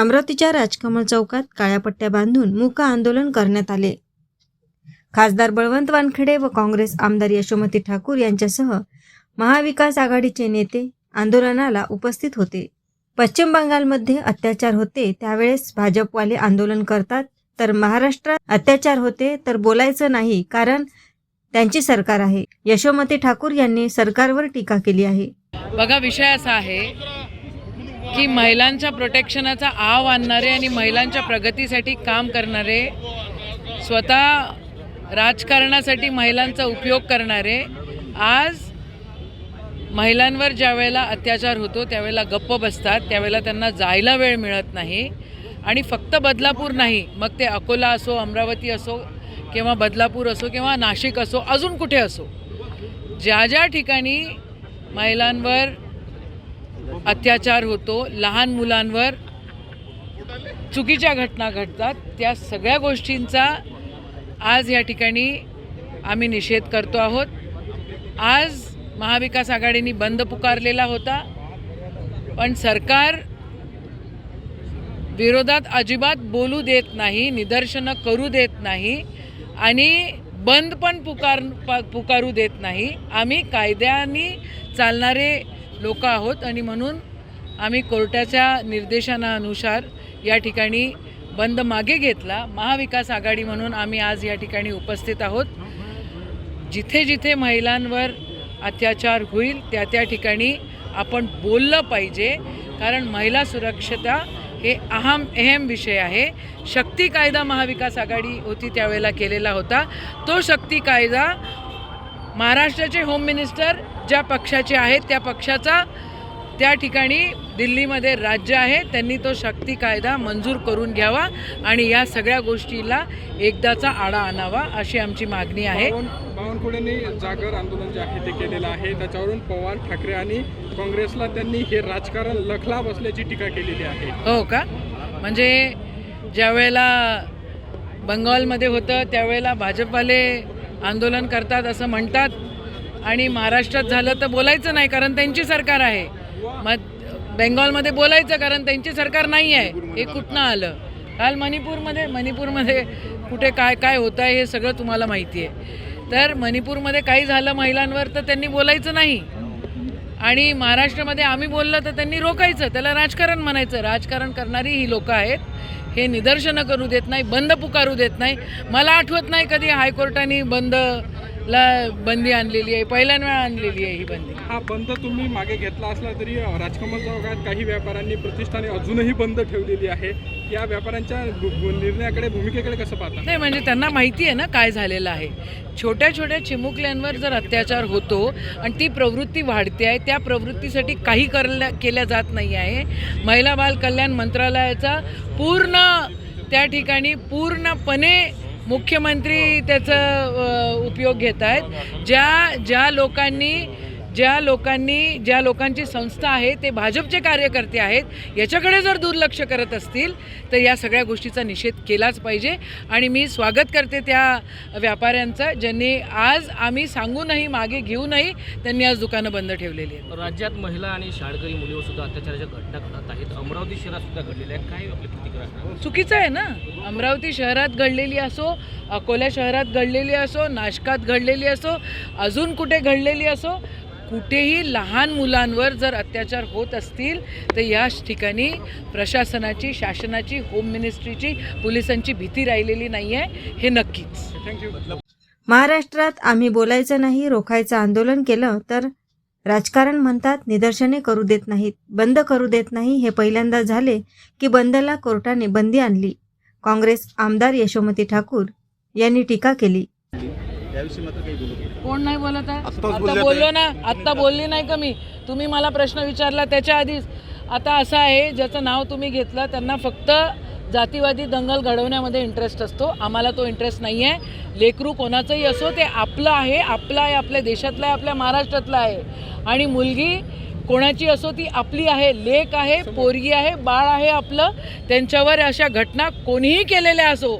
अमरावतीच्या राजकमल चौकात काळ्या पट्ट्या बांधून मूक आंदोलन करण्यात आले. खासदार बळवंत वानखेडे व काँग्रेस आमदार यशोमती ठाकूर यांच्यासह महाविकास आघाडीचे नेते आंदोलनाला उपस्थित होते. पश्चिम बंगालमध्ये अत्याचार होते त्यावेळेस भाजपवाले आंदोलन करतात तर महाराष्ट्रात अत्याचार होते तर बोलायचं नाही कारण त्यांची सरकार आहे. यशोमती ठाकूर यांनी सरकारवर टीका केली आहे. बघा विषय असा आहे की महिलांच्या प्रोटेक्शनाचा आव आणणारे आणि महिलांच्या प्रगतीसाठी काम करणारे स्वतः राजकारणासाठी महिलांचा उपयोग करणारे आज महिलांवर ज्यावेळेला अत्याचार होतो त्यावेळेला गप्प बसतात त्यावेळेला त्यांना जायला वेळ मिळत नाही आणि फक्त बदलापूर नाही मग ते अकोला असो अमरावती असो किंवा बदलापूर असो किंवा नाशिक असो अजून कुठे असो ज्या ज्या ठिकाणी महिलांवर अत्याचार होतो लहान मुलांवर चुकीच्या घटना घडतात त्या सगळ्या गोष्टींचा आज या ठिकाणी आम्ही निषेध करतो आहोत. आज महाविकास आघाडीने बंद पुकारलेला होता पण सरकार विरोधात अजिबात बोलू देत नाही निदर्शनं करू देत नाही आणि बंद पण पुकार पुकारू देत नाही. आम्ही कायद्याने चालणारे लोक आहोत आणि म्हणून आम्ही कोर्टाच्या निर्देशनानुसार या ठिकाणी बंद मागे घेतला. महाविकास आघाडी म्हणून आम्ही आज या ठिकाणी उपस्थित आहोत. जिथे जिथे महिलांवर अत्याचार होईल त्या त्या ठिकाणी आपण बोललं पाहिजे. कारण महिला सुरक्षता हे अहम अहम विषय आहे. शक्ती कायदा महाविकास आघाडी होती त्यावेळेला केलेला होता. तो शक्ती कायदा महाराष्ट्राचे होम मिनिस्टर ज्या पक्षाचे आहेत त्या पक्षाचा त्या ठिकाणी दिल्लीमध्ये राज्य आहे. त्यांनी तो शक्ती कायदा मंजूर करून घ्यावा आणि या सगळ्या गोष्टीला एकदाचा आडा आणावा अशी आमची मागणी आहे. बावन बावनकुळेंनी जागर आंदोलन जे आहे ते केलेलं आहे. त्याच्यावरून पवार ठाकरे आणि काँग्रेसला त्यांनी हे राजकारण लखला बसल्याची टीका केलेली आहे. हो का? म्हणजे ज्या वेळेला बंगालमध्ये होतं त्यावेळेला भाजपवाले आंदोलन करतात असं म्हणतात. आणि महाराष्ट्रात झालं तर बोलायचं नाही कारण त्यांची सरकार आहे. मग बेंगॉलमध्ये बोलायचं कारण त्यांची सरकार नाही आहे. हे कुठनं आलं? काल मणिपूरमध्ये मणिपूरमध्ये कुठे काय काय होतं आहे हे सगळं तुम्हाला माहिती आहे. तर मणिपूरमध्ये काही झालं महिलांवर तर त्यांनी बोलायचं नाही. आणि महाराष्ट्रामध्ये आम्ही बोललं तर त्यांनी रोखायचं. त्याला राजकारण म्हणायचं. राजकारण करणारी ही लोकं आहेत. हे निदर्शनं करू देत नाही बंद पुकारू देत नाही. मला आठवत नाही कधी हायकोर्टाने बंद बंदला बंदी आणलेली आहे पहिल्यांदा वेळा आणलेली आहे ही बंदी. हा बंद तुम्ही मागे घेतला असला तरी राजकमल चौकात काही व्यापाऱ्यांनी प्रतिष्ठाने अजूनही बंद ठेवलेली आहे. या व्यापाऱ्यांच्या निर्णयाकडे भूमिकेकडे कसं पाहता? नाही म्हणजे त्यांना माहिती आहे ना काय झालेलं आहे. छोट्या छोट्या चिमुकल्यांवर जर अत्याचार होतो आणि ती प्रवृत्ती वाढते आहे त्या प्रवृत्तीसाठी काही करल्या केल्या जात नाही आहे. महिला बाल कल्याण मंत्रालयाचा पूर्ण त्या ठिकाणी पूर्णपणे मुख्यमंत्री त्याचा उपयोग घेत आहेत ज्या ज्या लोकांनी ज्या लोकांनी ज्या लोकांची संस्था आहे ते भाजपचे कार्यकर्ते आहेत याच्याकडे जर दुर्लक्ष करत असतील तर या सगळ्या गोष्टीचा निषेध केलाच पाहिजे. आणि मी स्वागत करते त्या व्यापाऱ्यांचं ज्यांनी आज आम्ही सांगूनही मागे घेऊनही त्यांनी आज दुकानं बंद ठेवलेली आहेत. राज्यात महिला आणि शाळकरी मुलीवर सुद्धा अत्याचाराच्या घटना घडत आहेत. अमरावती शहरात सुद्धा घडलेल्या आहेत. काय आपली प्रतिक्रिया चुकीचं आहे ना? अमरावती शहरात घडलेली असो अकोला शहरात घडलेली असो नाशकात घडलेली असो अजून कुठे घडलेली असो कुठेही लहान मुलांवर जर अत्याचार होत असतील तर या ठिकाणी प्रशासनाची शासनाची होम मिनिस्ट्रीची पोलिसांची भीती राहिलेली नाही आहे हे नक्कीच. महाराष्ट्रात आम्ही बोलायचं नाही रोखायचं आंदोलन केलं तर राजकारण म्हणतात निदर्शने करू देत नाहीत बंद करू देत नाही. हे पहिल्यांदा झाले की बंदला कोर्टाने बंदी आणली. काँग्रेस आमदार यशोमती ठाकूर यांनी टीका केली. कोण नाही बोलत आहे? आता बोललो ना आत्ता बोलली नाही का मी? तुम्ही मला प्रश्न विचारला त्याच्या आधीच. आता असं आहे ज्याचं नाव तुम्ही घेतलं त्यांना फक्त जातीवादी दंगल घडवण्यामध्ये इंटरेस्ट असतो. आम्हाला तो इंटरेस्ट नाही आहे लेकरू कोणाचंही असो ते आपलं आहे आपलं आहे आपल्या देशातलं आहे आपल्या महाराष्ट्रातलं आहे. आणि मुलगी कोणाची असो ती आपली आहे. लेक आहे पोरगी आहे बाळ आहे आपलं. त्यांच्यावर अशा घटना कोणीही केलेल्या असो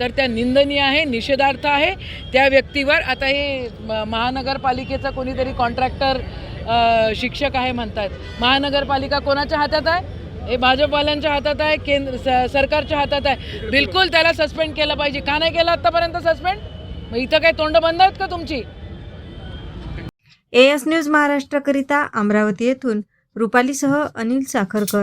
तर त्या निंदनीय आहे निषेधार्थ आहे. त्या व्यक्तीवर आता हे म- महानगरपालिकेचा कोणीतरी कॉन्ट्रॅक्टर शिक्षक आहे म्हणतात महानगरपालिका कोणाच्या हातात आहे? हे भाजपवाल्यांच्या हातात आहे केंद्र स- सरकारच्या हातात आहे. बिलकुल त्याला सस्पेंड केलं पाहिजे. का नाही केलं आत्तापर्यंत सस्पेंड मग इथं काय तोंड बंद आहेत का तुमची? ए एस न्यूज महाराष्ट्रकरिता अमरावती येथून रुपालीसह अनिल साखरकर.